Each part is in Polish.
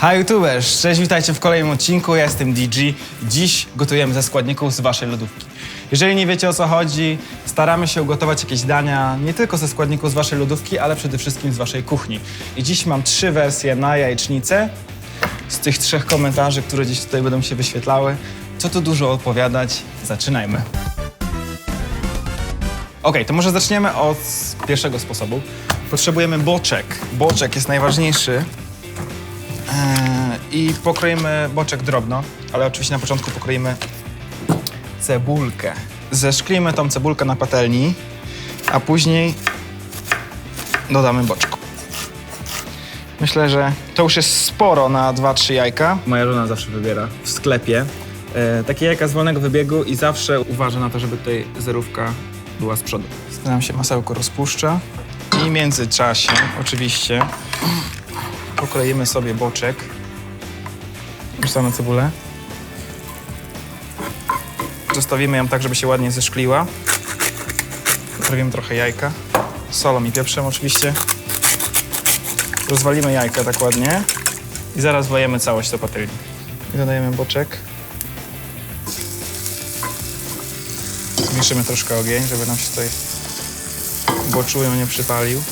Hi YouTubers, cześć, witajcie w kolejnym odcinku, ja jestem DG. Dziś gotujemy ze składników z waszej lodówki. Jeżeli nie wiecie o co chodzi, staramy się ugotować jakieś dania nie tylko ze składników z waszej lodówki, ale przede wszystkim z waszej kuchni. I dziś mam trzy wersje na jajecznicę z tych trzech komentarzy, które gdzieś tutaj będą się wyświetlały. Co tu dużo opowiadać, zaczynajmy. Okej, to może zaczniemy od pierwszego sposobu. Potrzebujemy boczek. Boczek jest najważniejszy. Eee, I pokroimy boczek drobno, ale oczywiście na początku pokroimy cebulkę. Zeszklimy tą cebulkę na patelni, a później dodamy boczku. Myślę, że to już jest sporo na 2-3 jajka. Moja żona zawsze wybiera w sklepie e, takie jajka z wolnego wybiegu i zawsze uważa na to, żeby tutaj zerówka była z przodu. Nam się masełko rozpuszcza i w międzyczasie oczywiście pokroimy sobie boczek. Wrzucamy cebulę. Zostawimy ją tak, żeby się ładnie zeszkliła. Poprawimy trochę jajka. Solą i pieprzem oczywiście. Rozwalimy jajka tak ładnie i zaraz wlejemy całość do patelni. I dodajemy boczek. Zmniejszymy troszkę ogień, żeby nam się tutaj boczują nie przypalił.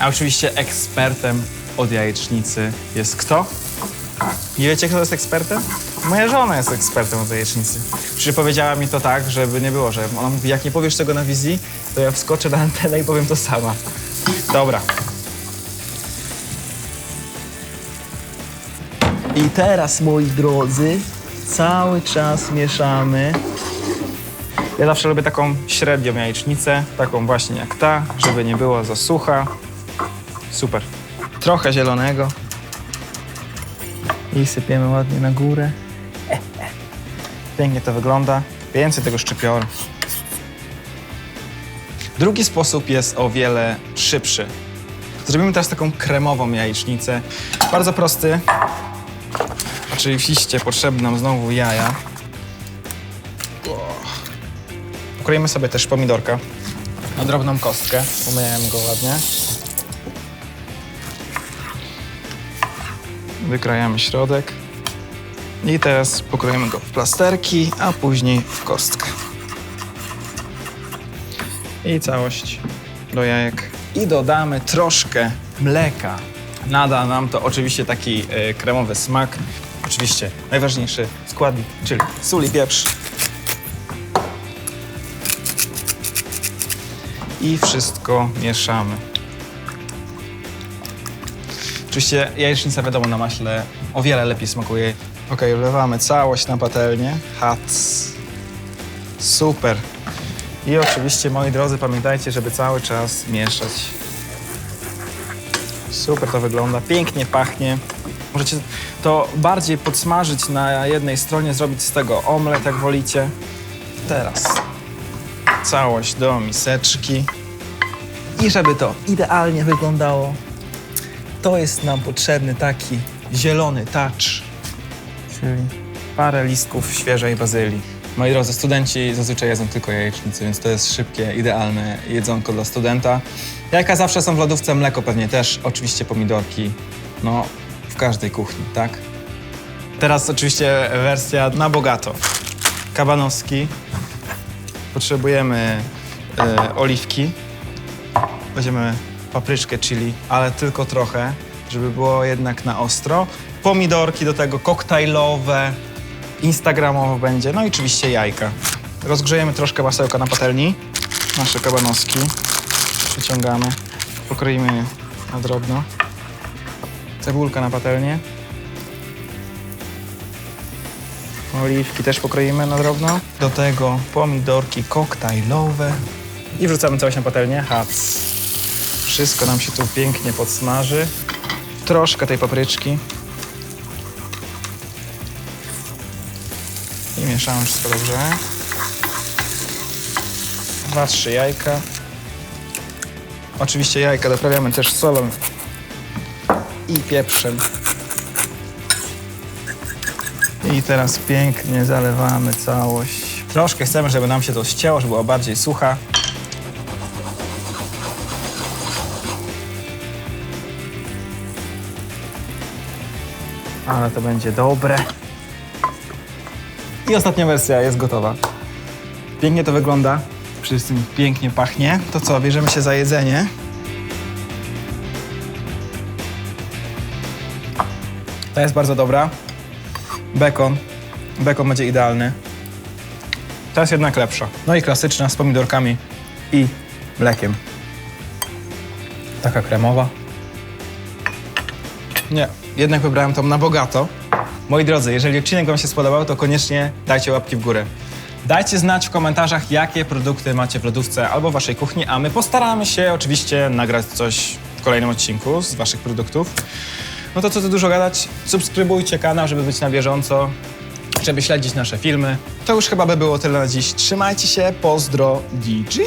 A oczywiście ekspertem od jajecznicy jest kto? Nie wiecie, kto jest ekspertem? Moja żona jest ekspertem od jajecznicy. Przypowiedziała mi to tak, żeby nie było, że ona mówi, jak nie powiesz tego na wizji, to ja wskoczę na antenę i powiem to sama. Dobra. I teraz, moi drodzy, cały czas mieszamy. Ja zawsze lubię taką średnią jajecznicę, taką właśnie jak ta, żeby nie było za sucha. Super. Trochę zielonego. I sypiemy ładnie na górę. Pięknie to wygląda. Więcej tego szczypioru. Drugi sposób jest o wiele szybszy. Zrobimy teraz taką kremową jajecznicę. Bardzo prosty. Oczywiście potrzebne nam znowu jaja. Ukroimy sobie też pomidorka na drobną kostkę. Umyjemy go ładnie. Wykrajamy środek. I teraz pokroimy go w plasterki, a później w kostkę. I całość do jajek. I dodamy troszkę mleka. Nada nam to oczywiście taki e, kremowy smak. Oczywiście najważniejszy składnik, czyli sól i pieprz. I wszystko mieszamy. Oczywiście jajecznica wiadomo na maśle o wiele lepiej smakuje. Ok, wlewamy całość na patelnię. Hac. Super. I oczywiście, moi drodzy, pamiętajcie, żeby cały czas mieszać. Super to wygląda, pięknie pachnie. Możecie to bardziej podsmażyć na jednej stronie, zrobić z tego omlet, jak wolicie. Teraz całość do miseczki. I żeby to idealnie wyglądało, to jest nam potrzebny taki zielony touch, czyli parę listków świeżej bazylii. Moi drodzy, studenci zazwyczaj jedzą tylko jajecznicy, więc to jest szybkie, idealne jedzonko dla studenta. Jajka zawsze są w lodówce, mleko pewnie też, oczywiście pomidorki, no w każdej kuchni, tak? Teraz oczywiście wersja na bogato. Kabanowski. Potrzebujemy e, oliwki. Weźmiemy papryczkę chili, ale tylko trochę, żeby było jednak na ostro. Pomidorki do tego koktajlowe, instagramowo będzie, no i oczywiście jajka. Rozgrzejemy troszkę masełka na patelni, nasze kabanowski. Przyciągamy, pokroimy je na drobno. Cebulka na patelnię. Oliwki też pokroimy na drobno. Do tego pomidorki koktajlowe. I wrzucamy całość na patelnię. Hac. Wszystko nam się tu pięknie podsmaży. Troszkę tej papryczki. I mieszamy wszystko dobrze. Dwa, trzy jajka. Oczywiście jajka doprawiamy też solą i pieprzem. I teraz pięknie zalewamy całość. Troszkę chcemy, żeby nam się to ścięło, żeby była bardziej sucha. Ale to będzie dobre. I ostatnia wersja jest gotowa. Pięknie to wygląda. Wszystkim pięknie pachnie. To co, bierzemy się za jedzenie. Ta jest bardzo dobra. Bekon. Bekon będzie idealny. Ta jest jednak lepsza. No i klasyczna z pomidorkami i mlekiem. Taka kremowa. Nie, jednak wybrałem tą na bogato. Moi drodzy, jeżeli odcinek Wam się spodobał, to koniecznie dajcie łapki w górę. Dajcie znać w komentarzach, jakie produkty macie w lodówce albo w Waszej kuchni, a my postaramy się oczywiście nagrać coś w kolejnym odcinku z Waszych produktów. No to co tu dużo gadać, subskrybujcie kanał, żeby być na bieżąco, żeby śledzić nasze filmy. To już chyba by było tyle na dziś. Trzymajcie się, pozdro, DG!